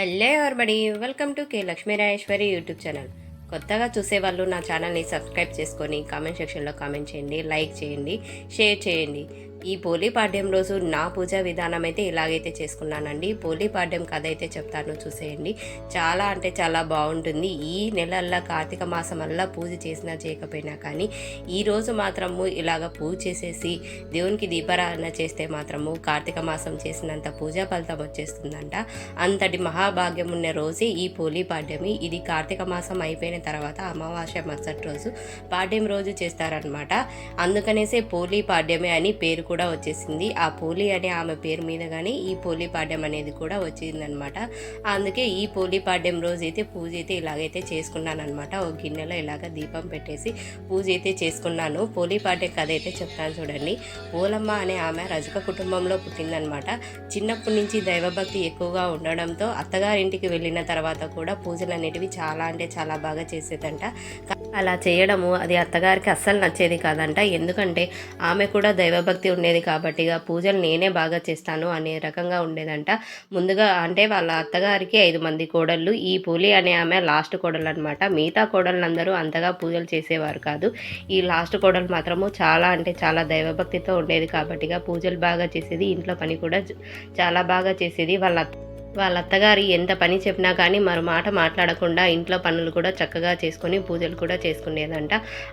Hello everybody welcome to K Lakshmi Rajeshwari YouTube channel. కొత్తగా చూసేవాళ్ళు నా ఛానల్ని సబ్స్క్రైబ్ చేసుకొని కామెంట్ సెక్షన్లో కామెంట్ చేయండి లైక్ చేయండి షేర్ చేయండి. ఈ పోలీ పాడ్యం రోజు నా పూజా విధానం అయితే ఇలాగైతే చేసుకున్నానండి. పోలీ పాడ్యం కథ అయితే చెప్తాను చూసేయండి. చాలా అంటే చాలా బాగుంటుంది. ఈ నెలల్లో కార్తీక మాసం వల్ల పూజ చేసినా చేయకపోయినా కానీ ఈ రోజు మాత్రము ఇలాగ పూజ చేసేసి దేవునికి దీపారాధన చేస్తే మాత్రము కార్తీక మాసం చేసినంత పూజా ఫలితం వచ్చేస్తుందంట. అంతటి మహాభాగ్యం ఉన్న రోజే ఈ పోలీ పాడ్యమి. ఇది కార్తీక మాసం అయిపోయిన తర్వాత అమావాస్య మరుసటి రోజు పాడ్యం రోజు చేస్తారనమాట అందుకనేసే పోలీ పాడ్యమే అని పేరు కూడా వచ్చేసింది. ఆ పోలి అనే ఆమె పేరు మీద కానీ ఈ పోలి పాడ్యం అనేది కూడా వచ్చిందనమాట అందుకే ఈ పోలి పాడ్యం రోజు అయితే పూజ అయితే ఇలాగైతే చేసుకున్నాను అనమాట ఒక గిన్నెలో ఇలాగ దీపం పెట్టేసి పూజ అయితే చేసుకున్నాను. పోలి పాడ్యం కథ అయితే చెప్తాను చూడండి. పోలమ్మ అనే ఆమె రజక కుటుంబంలో పుట్టిందనమాట చిన్నప్పటి నుంచి దైవభక్తి ఎక్కువగా ఉండడంతో అత్తగారింటికి వెళ్ళిన తర్వాత కూడా పూజలు అనేటివి చాలా అంటే చాలా బాగా చేసేదంట. అలా చేయడము అది అత్తగారికి అస్సలు నచ్చేది కాదంట. ఎందుకంటే ఆమె కూడా దైవభక్తి ఉండేది కాబట్టి ఇక పూజలు నేనే బాగా చేస్తాను అనే రకంగా ఉండేదంట. ముందుగా అంటే వాళ్ళ అత్తగారికి ఐదు మంది కోడళ్ళు ఈ పూలి అనే ఆమె లాస్ట్ కోడలు అనమాట మిగతా కోడళ్ళందరూ అంతగా పూజలు చేసేవారు కాదు. ఈ లాస్ట్ కోడలు మాత్రము చాలా అంటే చాలా దైవభక్తితో ఉండేది కాబట్టి పూజలు బాగా చేసేది ఇంట్లో పని కూడా చాలా బాగా చేసేది వాళ్ళ వాళ్ళ అత్తగారి ఎంత పని చెప్పినా కానీ మరో మాట మాట్లాడకుండా ఇంట్లో పనులు కూడా చక్కగా చేసుకొని పూజలు కూడా చేసుకునేదంట.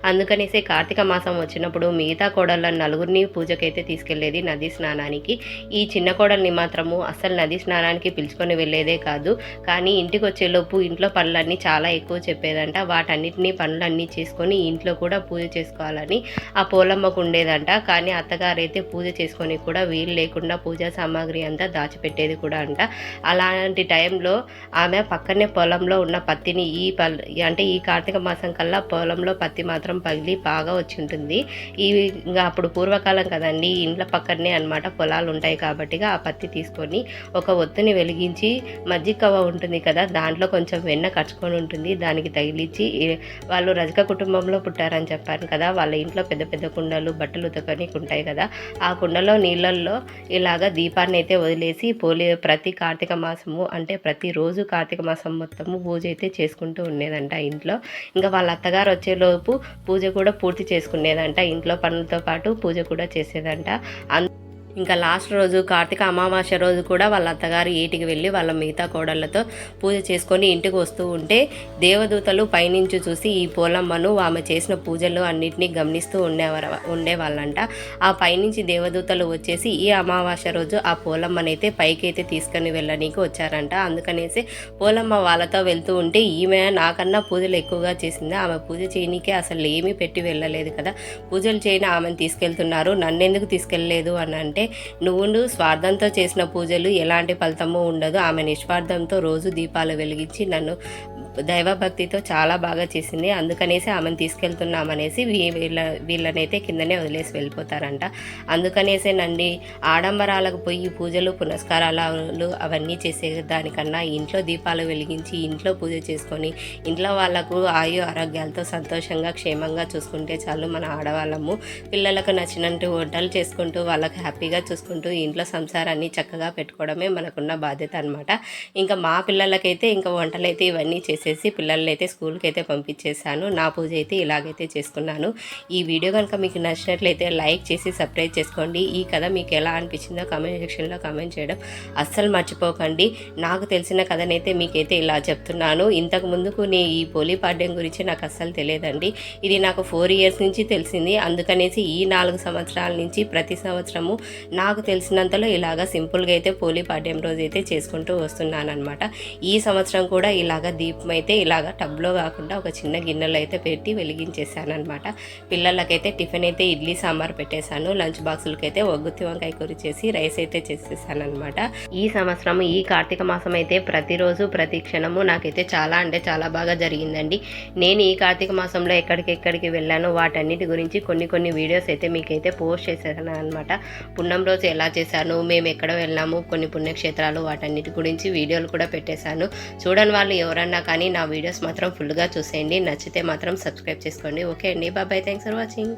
అందుకనేసే కార్తీక మాసం వచ్చినప్పుడు మిగతా కోడళ్ళ నలుగురిని పూజకైతే తీసుకెళ్ళేది నది స్నానానికి. ఈ చిన్న కోడల్ని మాత్రము అస్సలు నది స్నానానికి పిలుచుకొని వెళ్ళేదే కాదు. కానీ ఇంటికి వచ్చేలోపు ఇంట్లో పనులన్నీ చాలా ఎక్కువ చెప్పేదంట. వాటన్నిటినీ పనులన్నీ చేసుకొని ఇంట్లో కూడా పూజ చేసుకోవాలని ఆ పోలమ్మకు ఉండేదంట. కానీ అత్తగారైతే పూజ చేసుకొని కూడా వీలు లేకుండా పూజా సామాగ్రి అంతా దాచిపెట్టేది కూడా అంట. అలాంటి టైంలో ఆమె పక్కనే పొలంలో ఉన్న పత్తిని ఈ పల్ అంటే ఈ కార్తీక మాసం కల్లా పొలంలో పత్తి మాత్రం పగిలి బాగా వచ్చి ఉంటుంది ఈ ఇంకా అప్పుడు పూర్వకాలం కదండి ఇండ్ల పక్కనే అనమాట పొలాలు ఉంటాయి కాబట్టి ఆ పత్తి తీసుకొని ఒక ఒత్తిని వెలిగించి మజ్జిగవ ఉంటుంది కదా దాంట్లో కొంచెం వెన్న కచ్చుకొని ఉంటుంది దానికి తగిలించి వాళ్ళు రజక కుటుంబంలో పుట్టారని చెప్పాను కదా వాళ్ళ ఇంట్లో పెద్ద పెద్ద కుండలు బట్టలు ఉతకనికి ఉంటాయి కదా ఆ కుండలో నీళ్ళల్లో ఇలాగ దీపాన్ని అయితే వదిలేసి పోలి ప్రతి కార్తీక మాసము అంటే ప్రతిరోజు కార్తీక మాసం మొత్తము పూజ అయితే చేసుకుంటూ ఉండేదంట ఇంట్లో. ఇంకా వాళ్ళ అత్తగారు వచ్చేలోపు పూజ కూడా పూర్తి చేసుకునేదంట. ఇంట్లో పనులతో పాటు పూజ కూడా చేసేదంట. అన్- ఇంకా లాస్ట్ రోజు కార్తీక అమావాస్య రోజు కూడా వాళ్ళ అత్తగారు ఏటికి వెళ్ళి వాళ్ళ మిగతా కోడళ్ళతో పూజ చేసుకొని ఇంటికి వస్తూ ఉంటే దేవదూతలు పైనుంచి చూసి ఈ పోలమ్మను ఆమె చేసిన పూజలు అన్నిటినీ గమనిస్తూ ఉండేవారు ఉండేవాళ్ళంట. ఆ పైనుంచి దేవదూతలు వచ్చేసి ఈ అమావాస్య రోజు ఆ పోలమ్మనైతే పైకి అయితే తీసుకొని వెళ్ళనీకి వచ్చారంట. అందుకనేసి పోలమ్మ వాళ్ళతో వెళ్తూ ఉంటే ఈమె నాకన్నా పూజలు ఎక్కువగా చేసింది. ఆమె పూజ చేయనీకే అసలు ఏమీ పెట్టి వెళ్ళలేదు కదా. పూజలు చేయని ఆమెను తీసుకెళ్తున్నారు. నన్నెందుకు తీసుకెళ్ళలేదు అని అంటే నువ్వు స్వార్థంతో చేసిన పూజలు ఎలాంటి ఫలితము ఉండదు. ఆమె నిస్వార్థంతో రోజు దీపాలు వెలిగించి నన్ను దైవభక్తితో చాలా బాగా చేసింది. అందుకనేసి ఆమెను తీసుకెళ్తున్నామనేసి వీళ్ళ వీళ్ళనైతే కిందనే వదిలేసి వెళ్ళిపోతారంట. అందుకనేసే నండి ఆడంబరాలకు పోయి పూజలు పునస్కారాలు అవన్నీ చేసే దానికన్నా ఇంట్లో దీపాలు వెలిగించి ఇంట్లో పూజ చేసుకొని ఇంట్లో వాళ్ళకు ఆయు ఆరోగ్యాలతో సంతోషంగా క్షేమంగా చూసుకుంటే చాలు మన ఆడవాళ్ళము. పిల్లలకు నచ్చినట్టు వంటలు చేసుకుంటూ వాళ్ళకి హ్యాపీగా చూసుకుంటూ ఇంట్లో సంసారాన్ని చక్కగా పెట్టుకోవడమే మనకున్న బాధ్యత అనమాట ఇంకా మా పిల్లలకైతే ఇంకా వంటలైతే ఇవన్నీ చేసి చేసేసి పిల్లల్ని అయితే స్కూల్కి అయితే పంపించేశాను. నా పూజ అయితే ఇలాగైతే చేసుకున్నాను. ఈ వీడియో కనుక మీకు నచ్చినట్లయితే లైక్ చేసి సబ్స్క్రైబ్ చేసుకోండి. ఈ కథ మీకు ఎలా అనిపించిందో కామెంట్ సెక్షన్లో కామెంట్ చేయడం అస్సలు మర్చిపోకండి. నాకు తెలిసిన కథనైతే మీకైతే ఇలా చెప్తున్నాను. ఇంతకు ముందుకు నీ ఈ పోలీపాడ్యం గురించి నాకు అస్సలు తెలియదండి. ఇది నాకు ఫోర్ ఇయర్స్ నుంచి తెలిసింది. అందుకనేసి ఈ నాలుగు సంవత్సరాల నుంచి ప్రతి సంవత్సరము నాకు తెలిసినంతలో ఇలాగ సింపుల్గా అయితే పోలీ పాడ్యం రోజు అయితే చేసుకుంటూ వస్తున్నాను అనమాట ఈ సంవత్సరం కూడా ఇలాగ దీపమై అయితే ఇలాగ టబ్లో కాకుండా ఒక చిన్న గిన్నెలో అయితే పెట్టి వెలిగించేసాను అనమాట పిల్లలకైతే టిఫిన్ అయితే ఇడ్లీ సాంబార్ పెట్టేశాను. లంచ్ బాక్సులకి అయితే ఒగ్గుత్తి వంకాయ కూర చేసి రైస్ అయితే చేసేసాను అనమాట ఈ సంవత్సరం ఈ కార్తీక మాసం అయితే ప్రతిరోజు ప్రతి క్షణము నాకైతే చాలా అంటే చాలా బాగా జరిగిందండి. నేను ఈ కార్తీక మాసంలో ఎక్కడికెక్కడికి వెళ్ళానో వాటన్నిటి గురించి కొన్ని కొన్ని వీడియోస్ అయితే మీకైతే పోస్ట్ చేశాను అనమాట పున్నం రోజు ఎలా చేశాను మేము ఎక్కడ వెళ్ళాము కొన్ని పుణ్యక్షేత్రాలు వాటన్నిటి గురించి వీడియోలు కూడా పెట్టేశాను. చూడని వాళ్ళు ఎవరన్నా కానీ నా వీడియోస్ మాత్రం ఫుల్గా చూసేయండి. నచ్చితే మాత్రం సబ్స్క్రైబ్ చేసుకోండి. ఓకే అండి. బాబాయ్ థ్యాంక్స్ ఫర్ వాచింగ్